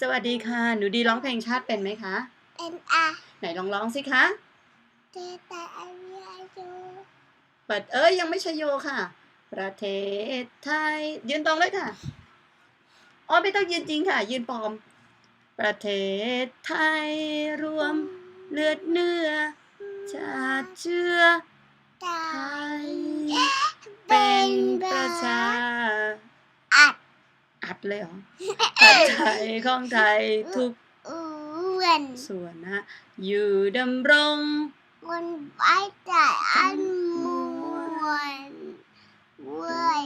สวัสดีค่ะ หนูดีร้องเพลงชาติเป็นไหมคะ เป็นอาไหนลองร้องสิคะเจตาอาวิอายุเปิดเอ้ยยังไม่ใช่โยค่ะ ประเทศไทย ยืนตรงเลยค่ะ อ๋อไม่ต้องยืนจริงค่ะ ยืนปลอม ประเทศไทยรวมเลือดเนื้อชาติเชื้อตาไทยย อัดเลยเหรอประไทยของไทยทุกอ้วนส่วนนะฮะอยู่ดำรงวนไปแต่อันมวนเว้ย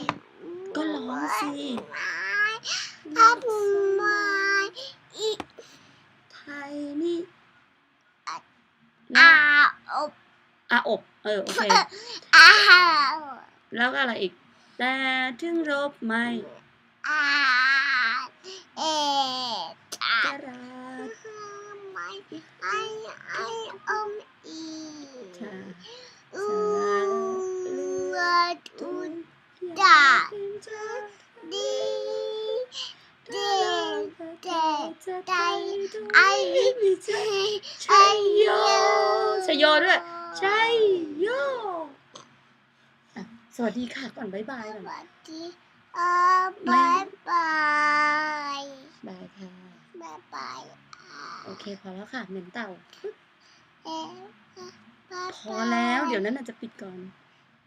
ก็ร้องสิทำไมอีกไทยนี่อาอบอาอบ เออ โอเคอาแล้วก็อะไรอีก แต่ถึงรบไม่ อาเอตากระราดไม่ไอไออมอีค่ะอือตุนดาดีเดเดใจไอมีใจชัยโยชัยโยด้วยใช่โยอะสวัสดีค่ะก่อนบ๊ายบายสก่อนวัสดีายค่ะบายบายอ่าโอเคพอแล้วค่ะเหม็นเต่าเอ๊ะบายบายพอแล้วเดี๋ยวนั้นน่ะจะปิดก่อนบ